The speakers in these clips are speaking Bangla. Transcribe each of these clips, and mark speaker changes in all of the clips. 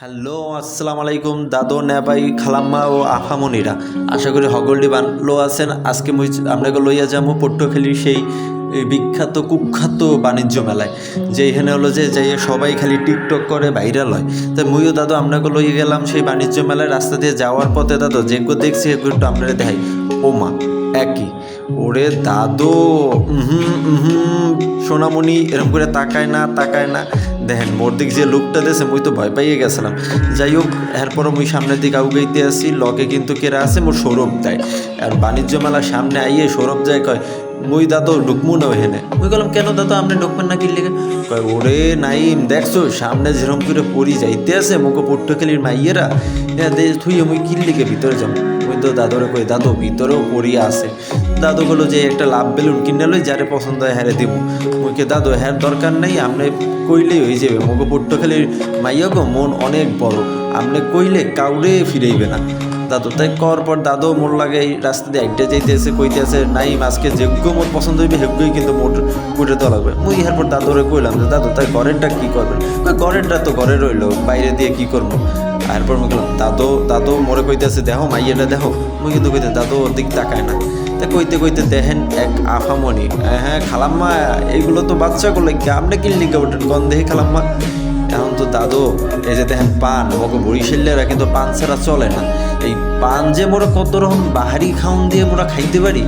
Speaker 1: হ্যালো, আসসালামু আলাইকুম দাদু নেবাই খালাম্মা ও আফামনিরা। আশা করি হগলডি বানলো আছেন। আজকে মুই আপনাকে লইয়া যাব পট্টখালির সেই বিখ্যাত, কুখ্যাত বাণিজ্য মেলায়, যে এখানে হলো যে যাই সবাই খালি টিকটক করে ভাইরাল হয়। তাই মুইও দাদু আপনাকে লইয়ে গেলাম সেই বাণিজ্য মেলায়। রাস্তা দিয়ে যাওয়ার পথে দাদু যেগুলো দেখছি এগুলো একটু আপনারা দেখাই। ও মা একই। ওরে দাদু হুম সোনামণি এরকম করে তাকায় না তাকায় না। দেখেন মোর দিক যে লুকটা দিয়েছে, মুই তো ভয় পাইয়ে গেছিলাম। যাই হোক, এরপরও মুই সামনের দিকে আউগাইতে আসি। লগে কিন্তু কেরা আছে? মোর সৌরভ দেয় আর বাণিজ্য মেলা সামনে আইয়ে সৌরভ যায় কয় মুই দাদু ঢুকমু না ওখানে মুই বললাম কেন দাদু আপনি ঢুকবেন না কি কয় ওরে নাইম দেখছ? সামনে যেরকম করে পরি যাইতে আছে মুখো পট্টখালির মাইয়েরা হ্যাঁ দে থুই মুই কি লিগে ভিতরে যাব? মুই তো দাদুরে কই দাদু ভিতরেও পড়িয়া আছে। দাদু বলল যে একটা লাভ বেলুন কিনে লই যারে পছন্দ হয় হ্যারে দিব মুইকে দাদু হ্যার দরকার নেই আপনি কইলেই হয়ে যাবে। পট্টখালির মাইয়া গো মন অনেক বড়। আপনি কইলে কাউরে ফিরাইবে না। দাদু, তাই কর পর দাদু, মোর লাগে এই রাস্তা দিয়ে একটা যাইতেছে, কইতেছে, নাই, আজকে যেগ্য মোর পছন্দ হইবে হেগ্যই কিন্তু মোট কুটে দেওয়া লাগবে। মুই এরপর দাদুরে কইলাম যে, দাদু, তাই ঘরেরটা কি করবেন? ঘরেরটা তো ঘরে রইল, বাইরে দিয়ে কি করব? এরপর গেলাম দাদু দাদু মোরে কইতেছে, দেখো মাইয়াটা দেখো। মুই কিন্তু কইতে, দাদু, ওর দিক তাকায় না। তা কইতে কইতে দেখেন এক আফামনি হ্যাঁ খালাম্মা, এইগুলো তো বাচ্চাগুলো কি আপনি কিনলি ওঠেন গন্ধে খালাম্মা? এখন তো দাদু, এই যে দেখেন পান মগো বরিশালেরা কিন্তু পান ছাড়া চলে না। এই পান যে মোরা কত রকম বাহারি খাউন দিয়ে মোরা খাইতে পারি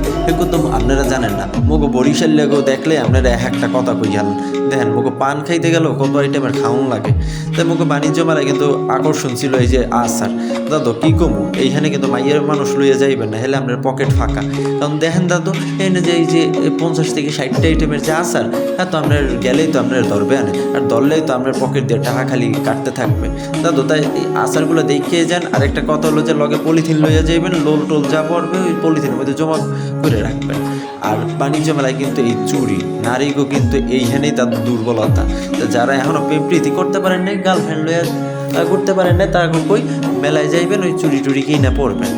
Speaker 1: তো আপনারা জানেন না। মগো বরিশাল লেগেও দেখলে আপনারা এক একটা কথা কই গেলেন দেখেন, মগো পান খাইতে গেলেও কত আইটেমের খাউন লাগে। তাই মগো বাণিজ্য মেলায় কিন্তু আকর্ষণ ছিল এই যে আচার দাদু, কি কমু? এইখানে কিন্তু মাইয়ের মানুষ লইয়া যাইবেন না, হেলে আপনার পকেট ফাঁকা। কারণ দেখেন দাদু এনে যে এই যে পঞ্চাশ থেকে ষাটটা আইটেমের যে আচার হ্যাঁ তো আপনার গেলেই তো আপনার ধরবে আনে আর ধরলেই তো আপনার পকেট দিয়ে টাকা খালি কাটতে থাকবে। দাদু, তাই এই আচারগুলো দেখিয়ে যান। আর একটা কথা হলো যে লগে পলিথিন লইয়া যাইবেন, লোল টোল যা পড়বে ওই পলিথিনের মধ্যে জমা করে রাখবেন। আর বাণিজ্য মেলায় কিন্তু এই চুরি নারীকেও কিন্তু এইখানেই তার দুর্বলতা। যারা এখনও প্রীতি করতে পারেন নাই গার্লফ্রেন্ড লইয়া করতে পারেন না তারা কই, মেলায় যাইবেন, ওই চুরি টুরি কিনা পড়বেন।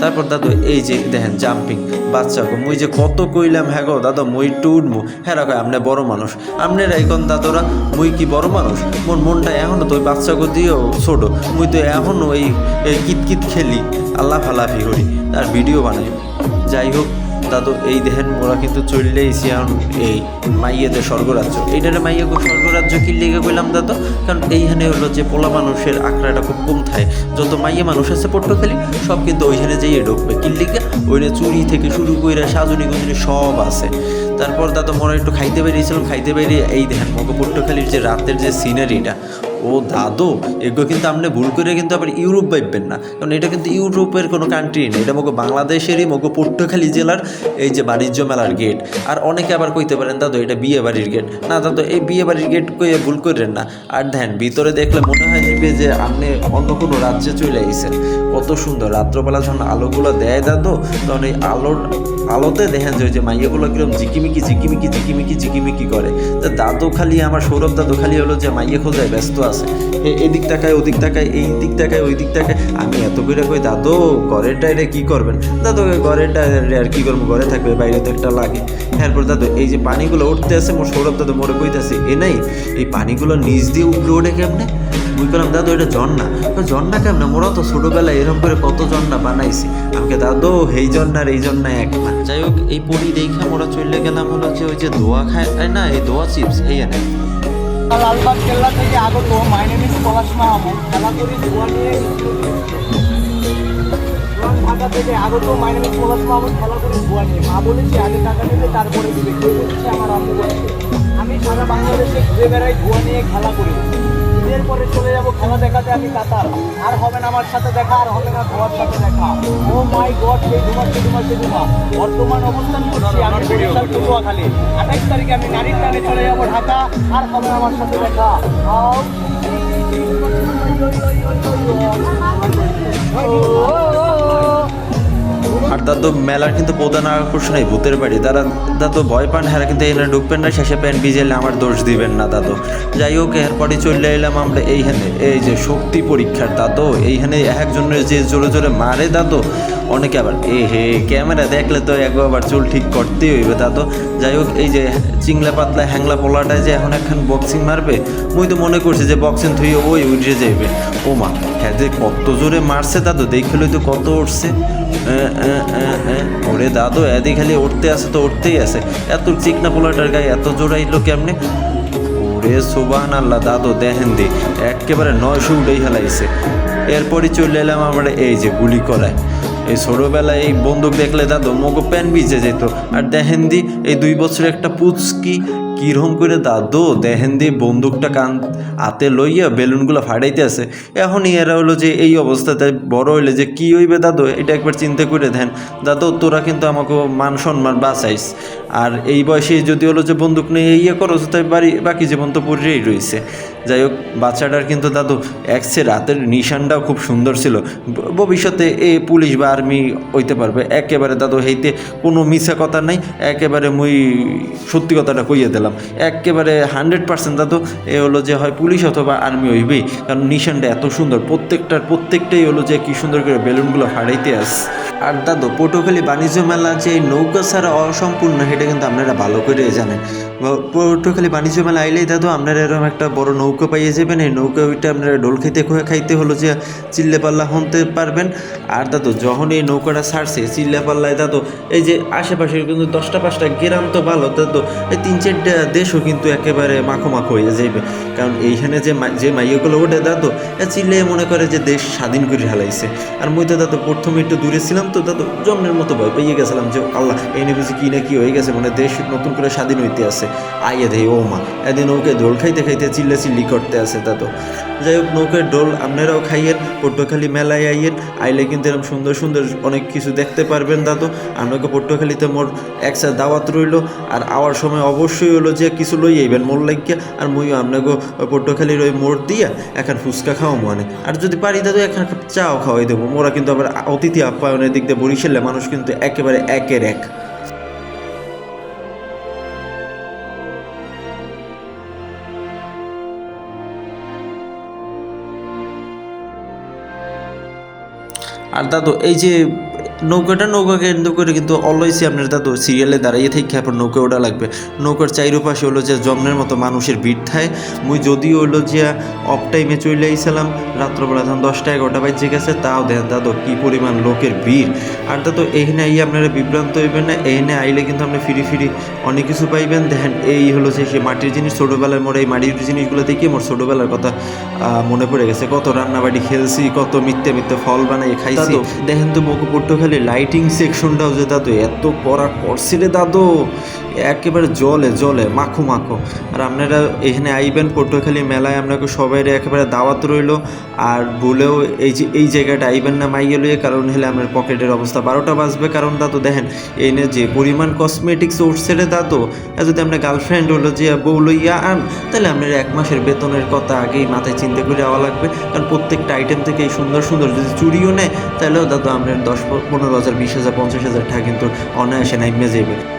Speaker 1: তারপর দাদু, এই যে দেখেন জাম্পিং বাচ্চা মুই যে কত কইলাম হ্যাঁ গো, দাদা, মুই টু উঠবো। হ্যাঁ রাখো আপনি বড় মানুষ। আপনারা এখন দাদুরা, মুই কি বড় মানুষ? মোর মনটা এখনও তো ওই বাচ্চাকে দিয়েও ছোট। মুই তো এখনও এই কিতকিত খেলি, আল্লাহ ফালাফি করি, আর ভিডিও বানাই। যাই হোক দাদু, এই দেখেন, মোরা কিন্তু চললেই এখন এই মাইয়েদের স্বর্গরাজ্য। এইটারে মাইয়া স্বর্গরাজ্য কি লেগে কইলাম দাদু? কারণ এইখানে হলো যে পোলা মানুষের আঁকড়াটা খুব কম থাকে। যত মাইয়া মানুষ আছে পট্টখালি, সব কিন্তু ওইখানে যেয়ে ঢুকবে। কি লিগে? ওইখানে চুরি থেকে শুরু করে সাজুনি গুজুনি সব আছে। তারপর দাদু, মোরা একটু খাইতে বেরিয়েছিলাম, খাইতে বেরিয়ে এই দেখেন, মগ পট্টখালির যে রাতের যে সিনারিটা ও দাদু এগুলো কিন্তু আপনি ভুল করে কিন্তু আবার ইউরোপ ভাববেন না। কারণ এটা কিন্তু ইউরোপের কোনো কান্ট্রি নেই। এটা মগো বাংলাদেশেরই, মগো পট্টখালী জেলার এই যে বাণিজ্য মেলার গেট আর অনেকে আবার কইতে পারেন, দাদু, এটা বিয়ে বাড়ির গেট না, দাদু, এই বিয়ে বাড়ির গেট কইয়ে ভুল করেন না। আর ধ্যান, ভিতরে দেখলে মনে হয় যে আপনি অন্য কোনো রাজ্যে চলে আইছেন। কত সুন্দর। রাত্রবেলা যখন আলোগুলো দেয় দাদু তখন এই আলোর আলোতে দেখেন যে ওই যে মাইয়াগুলো কীরকম জিকিমিকি জিকিমিকি জিকিমিকি জিকিমিকি করে। তা দাদু খালি আমার সৌরভ দাদু খালি হলো যে মাইয়া খোঁজায় ব্যস্ত আছে। এদিক তাকায় ওদিক তাকায় এই দিক তাকায় ওই দিক তাকায়। আমি এত করে কই দাদু ঘরের টাইরে কি করবেন? দাদু ঘরের টাইরে আর কি করব? ঘরে থাকবে বাইরে তো একটা লাগে। এরপর দাদু এই যে পানিগুলো উঠতে আছে মোর সৌরভ দাদু মোরে কইতাছে এ নাই এই পানিগুলো নিচ দিয়ে উপরে ওঠে কেমনে? করলাম দাদু এটা কই, ঝর্ণা কেমনে? মোরা তো ছোটবেলায় এরকম করে কত ঝর্ণা বানাইছি? আমাকে দাদু এই ঝর্ণার এই ঝর্ণা এক না যাই হোক এই পরি দেখে মোরা চলে গেলাম হলো যে ওই যে দোয়া খায় তাই না এই দোয়া চিপস এই এনে।
Speaker 2: লালবাগ কেল্লা থেকে আগত my name is Palash Mahmud খেলা করি নিয়ে ঢাকা থেকে আগত my name is Palash Mahmud খেলা করি জুয়া নিয়ে মা বলেছে আগে টাকা নেবে তারপরে দিবে আমার আম্মু বলেছে আমি সারা বাংলাদেশে ঘুরে বেড়াই জুয়া নিয়ে খেলা করি। ঈদের পরে চলে যাব খেলা দেখাতে আমি কাতার। আর হবে না আমার সাথে দেখা আর হবে না ধোয়ার সাথে দেখা। ও মাই গড সেই ধুমা সেই ধুমা সেই ধুমা বর্তমান অবস্থান করছি আমি বরিশাল পটুয়াখালী। আঠাইশ তারিখে আমি গাড়ির টানে চলে যাব ঢাকা আর হবে না আমার সাথে দেখা। আও।
Speaker 1: আর দাদু মেলার কিন্তু প্রধান আকর্ষণ এই ভূতের বাড়ি। তারা দাদু ভয় পান হ্যাঁ কিন্তু এখানে ঢুকবেন না, শেষে প্যান্ট ভিজেলে আমার দোষ দিবেন না, দাদু। যাই হোক এরপরে চলে এলাম আমরা এইখানে। এই যে শক্তি পরীক্ষার, দাদু, এইখানে একজনের যে জোরে জোরে মারে, দাদু। অনেকে আবার, এ হে, ক্যামেরা দেখলে তো একবার চুল ঠিক করতেই হইবে, দাদু। যাই হোক, এই যে চিংলা পাতলা হ্যাংলা পোলাটায় যে এখন একখান বক্সিং মারবে, মুই তো মনে করছি যে বক্সিং থুই ওই উঠে যাইবে। ও মা হ্যাঁ যে কত জোরে মারছে দাদু দেখলে তো কত উঠছে। ওরে দাদু এদি খালি উঠতে আসে তো উঠতেই আছে। এত চিকনা পোলাটার গায়ে এত জোরে আইলো কেমনে? ওরে সুবাহান আল্লাহ দাদু, দেখেন দি, একেবারে নয়শো উঠেই হেলাইছে। এরপরই চলে এলাম আমরা এই যে গুলি করায়। এই ছোটোবেলায় এই বন্দুক দেখলে দাদু মগো প্যান ভিজে যেত। আর দেখেন দি এই দুই বছর একটা পুচকি কীরকম করে দাদু দেখেন দি বন্দুকটা কান হাতে লইয়া বেলুনগুলো ফাটাইতে আছে। এখন এরা হলো যে এই অবস্থাতে বড় হইলে যে কি হইবে দাদু, এটা একবার চিন্তা করে দেন দাদু, তোরা কিন্তু আমাকে মান সম্মান বাঁচাইস। আর এই বয়সে যদি হলো যে বন্দুক নিয়ে ইয়ে করো, তাই বাড়ি বাকি জীবন তো পড়েই রয়েছে। যাই হোক, বাচ্চাটার কিন্তু দাদু একসে রাতের নিশানটাও খুব সুন্দর ছিল। ভবিষ্যতে এ পুলিশ বা আর্মি হইতে পারবে। একেবারে দাদু, হেইতে কোনো মিছা কথা নাই। একেবারে মুই সত্যি কথাটা কইয়ে দিলাম। একেবারে হান্ড্রেড পার্সেন্ট দাদু, এ হলো যে হয় পুলিশ অথবা আর্মি হইবেই কারণ নিশানটা এত সুন্দর, প্রত্যেকটার প্রত্যেকটাই হলো যে কি সুন্দর করে বেলুনগুলো ফাড়াইতে আস। আর দাদু, পটুখালী বাণিজ্য মেলা যে নৌকা ছাড়া অসম্পূর্ণ, সেটা কিন্তু আপনারা ভালো করে জানেন। পটুখালী বাণিজ্য মেলা আইলেই দাদু, আপনারা এরকম একটা বড় নৌকা পাইয়ে যাবেন। এই নৌকা ওইটা আপনারা ডোল খাইতে খুঁয়ে খাইতে হলো যে চিল্লে পাল্লা হতে পারবেন। আর দাদু, যখন এই নৌকাটা ছাড়ছে চিল্লে পাল্লায় দাদু, এই যে আশেপাশে কিন্তু দশটা পাঁচটা গ্রাম তো ভালো, দাদু, এই তিন চারটা দেশও কিন্তু একেবারে মাখো মাখো হয়ে যাইবে। কারণ এইখানে যে যে মাইয়াগুলো ওঠে দাদু চিল্লে মনে করে যে দেশ স্বাধীন করে হালাইছে। আর মুই তো দাদু প্রথমে একটু দূরে ছিলাম তো, দাদু, জন্মের মতো ভয় পেয়ে গেছিলাম যে, আল্লাহ, এই নিয়ে বুঝি কি না কি হয়ে গেছে মানে দেশ নতুন করে স্বাধীন হইতে আছে। আইয়ে দেয় ও মা, এদিন ওকে দোল খাইতে খাইতে চিল্লে চিল্লি করতে আছে দাদু যাই হোক নৌকার ডোল আপনারাও খাইয়েন, পটুয়াখালী মেলায় আইয়েন, আইলে কিন্তু এরকম সুন্দর সুন্দর অনেক কিছু দেখতে পারবেন দাদু আপনাকে পটুয়াখালীতে মোর একসাথে দাওয়াত রইল। আর আওয়ার সময় অবশ্যই হলো যে কিছু লই আইবেন মোর লাগিয়া। আর মুইও আপনাকে পটুয়াখালীর ওই মোড় দিয়া এখন ফুচকা খাওয়া মানে আর যদি পারি দাদু এখন কাপ চাও খাওয়াই দেবো। মোরা কিন্তু আবার অতিথি আপ্যায়নের দিক দিয়ে বরিশালে মানুষ কিন্তু একেবারে একের এক। আর দাদু এই যে নৌকাটা নৌকা কেন্দ্র করে কিন্তু অলওয়েজই আপনার দাদু সিরিয়ালে দাঁড়িয়ে থেকে আপনার নৌকা ওটা লাগবে। নৌকার চাইরো পাশে হলো যে জন্মের মতো মানুষের ভিড় থায় মুই যদিও হলো যে অফ টাইমে চলে আইছিলাম রাত্রবেলা তখন দশটা এগারোটা বাজে গেছে তাও দেন দাদু কি পরিমাণ লোকের ভিড়। আর দাদু এইখানে আইয়ে আপনারা বিভ্রান্ত হইবেন না এইখানে আইলে কিন্তু আপনি ফিরি ফিরি অনেক কিছু পাইবেন। দেখেন এই হলো যে সে মাটির জিনিস ছোটোবেলার মোড়ে এই মাটির জিনিসগুলো দেখে মোর ছোটোবেলার কথা মনে পড়ে গেছে। কত রান্নাবাড়ি খেলছি কত মিথ্যে মিথ্যে ফল বানাই খাইছি। দেখেন তো মুখ পট্টখালি লাইটিং সেকশনটাও যে দাদু এত কড়া করছিলে দাদু। একেবারে জলে জলে, মাখো মাখো। আর আপনারা এখানে আইবেন পটুয়াখালী মেলায়, আপনাকে সবাই একেবারে দাওয়াত রইল। আর বলেও এই যে, এই জায়গাটা আইবেন না মাইয়ে লইয়ে কারণ হলে আপনার পকেটের অবস্থা বারোটা বাজবে। কারণ দাদু, দেখেন, এই নিয়ে যে পরিমাণ কসমেটিক্স উঠছে দাদু, আর যদি আপনার গার্লফ্রেন্ড হলো যে, বউ লইয়া আন, তাহলে আপনার এক মাসের বেতনের কথা আগেই মাথায় চিন্তা করে যাওয়া লাগবে। কারণ প্রত্যেকটা আইটেম থেকে এই সুন্দর সুন্দর যদি চুরিও নেয়, তাহলেও দাদু আপনার দশ, পনেরো হাজার, বিশ হাজার, পঞ্চাশ হাজার টাকা কিন্তু অনায়াসে নাইমে যাবে